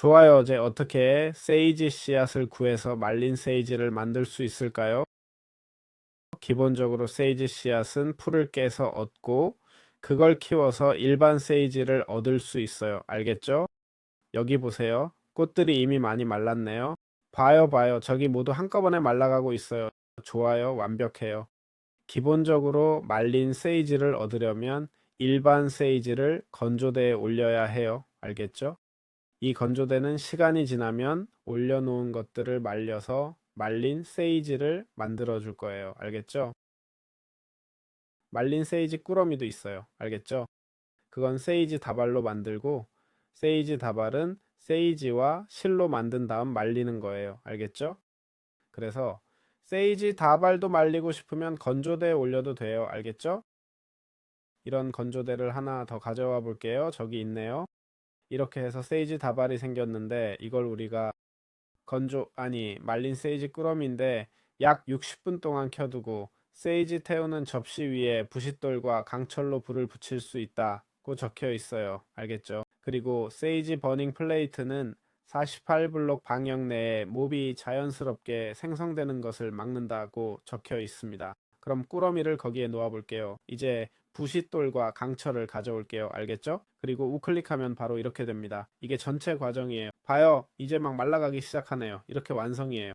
좋아요. 어제 어떻게 세이지 씨앗을 구해서 말린 세이지를 만들 수 있을까요? 기본적으로 세이지 씨앗은 풀을 깨서 얻고 그걸 키워서 일반 세이지를 얻을 수 있어요. 알겠죠? 여기 보세요. 꽃들이 이미 많이 말랐네요. 봐요, 봐요. 저기 모두 한꺼번에 말라가고 있어요. 좋아요. 완벽해요. 기본적으로 말린 세이지를 얻으려면 일반 세이지를 건조대에 올려야 해요. 알겠죠? 이 건조대는 시간이 지나면 올려놓은 것들을 말려서 말린 세이지를 만들어 줄 거예요. 알겠죠? 말린 세이지 꾸러미도 있어요. 알겠죠? 그건 세이지 다발로 만들고 세이지 다발은 세이지와 실로 만든 다음 말리는 거예요. 알겠죠? 그래서 세이지 다발도 말리고 싶으면 건조대에 올려도 돼요. 알겠죠? 이런 건조대를 하나 더 가져와 볼게요. 저기 있네요. 이렇게 해서 세이지 다발이 생겼는데 이걸 우리가 건조 아니 말린 세이지 꾸러미인데 약 60분 동안 켜두고 세이지 태우는 접시 위에 부싯돌과 강철로 불을 붙일 수 있다고 적혀 있어요. 알겠죠? 그리고 세이지 버닝 플레이트는 48블록 방역 내에 몹이 자연스럽게 생성되는 것을 막는다고 적혀 있습니다. 그럼 꾸러미를 거기에 놓아 볼게요. 이제 부싯돌과 강철을 가져올게요. 알겠죠? 그리고 우클릭하면 바로 이렇게 됩니다. 이게 전체 과정이에요. 봐요. 이제 막 말라가기 시작하네요. 이렇게 완성이에요.